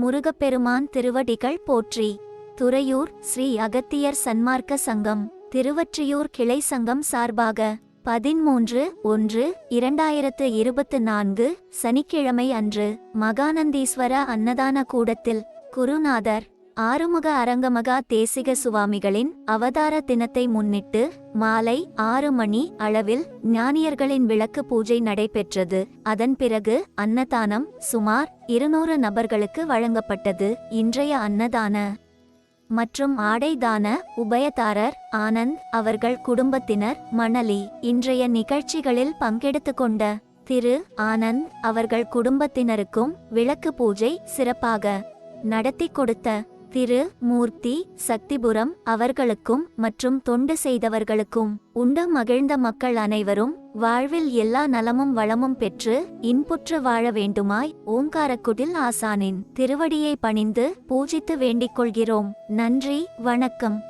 முருகப்பெருமான் திருவடிகள் போற்றி. துறையூர் ஸ்ரீ அகத்தியர் சன்மார்க்க சங்கம் திருவற்றியூர் கிளை சங்கம் சார்பாக பதிமூன்று ஒன்று இரண்டாயிரத்து இருபத்து நான்கு சனிக்கிழமை அன்று மகானந்தீஸ்வர அன்னதான கூடத்தில் குருநாதர் ஆறுமுக அரங்கமகா தேசிக சுவாமிகளின் அவதார தினத்தை முன்னிட்டு மாலை ஆறு மணி அளவில் ஞானியர்களின் விளக்கு பூஜை நடைபெற்றது. அதன் பிறகு அன்னதானம் சுமார் இருநூறு நபர்களுக்கு வழங்கப்பட்டது. இன்றைய அன்னதான மற்றும் ஆடைதான உபயதாரர் ஆனந்த் அவர்கள் குடும்பத்தினர் மணலி இன்றைய நிகழ்ச்சிகளில் பங்கெடுத்து கொண்ட திரு ஆனந்த் அவர்கள் குடும்பத்தினருக்கும் விளக்கு பூஜை சிறப்பாக நடத்தி கொடுத்த திரு மூர்த்தி சக்திபுரம் அவர்களுக்கும் மற்றும் தொண்டு செய்தவர்களுக்கும் உண்டு மகிழ்ந்த மக்கள் அனைவரும் வாழ்வில் எல்லா நலமும் வளமும் பெற்று இன்புற்று வாழ வேண்டுமாய் ஓங்காரக்குடில் ஆசானின் திருவடியை பணிந்து பூஜித்து வேண்டிக் கொள்கிறோம். நன்றி வணக்கம்.